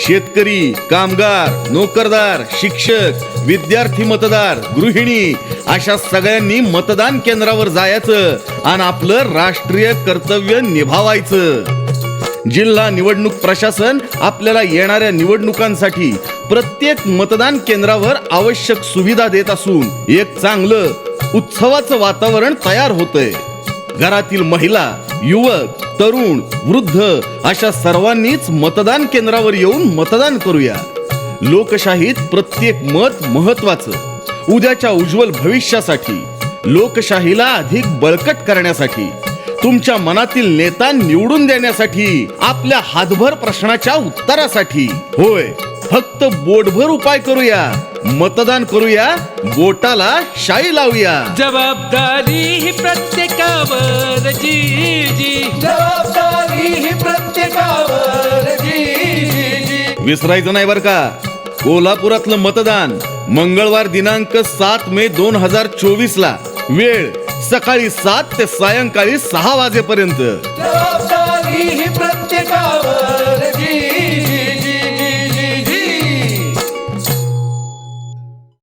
शेतकरी कामगार नोकरदार शिक्षक विद्यार्थी मतदार गृहिणी अशा सगळ्यांनी मतदान केंद्रावर जायचं आणि आपलं राष्ट्रीय कर्तव्य निभावायचं. जिल्हा निवडणूक प्रशासन आपल्याला येणाऱ्या निवडणुकांसाठी प्रत्येक मतदान केंद्रावर आवश्यक सुविधा देत असून एक चांगलं उत्सवाचं वातावरण तयार होतंय. घरातील महिला युवक तरुण वृद्ध अशा सर्वांनीच मतदान केंद्रावर येऊन मतदान करूया. लोकशाहीत प्रत्येक मत महत्वाचं उद्याच्या उज्ज्वल भविष्यासाठी लोकशाहीला अधिक बळकट करण्यासाठी तुमच्या मनातील नेता निवडून देण्यासाठी आपल्या हातभर प्रश्नाच्या उत्तरासाठी. होय. फक्त बोटभर उपाय करूया. मतदान करूया. बोटाला शाई लावूया. जबाबदारी ही प्रत्येकावर जी जी. जबाबदारी ही प्रत्येकावर जी जी जी. विसरायचं नाही बर का? कोल्हापुरातलं मतदान मंगळवार दिनांक सात मे दोन हजार चोवीस ला वेळ सकाळी सात ते सायंकाळी सहा वाजेपर्यंत.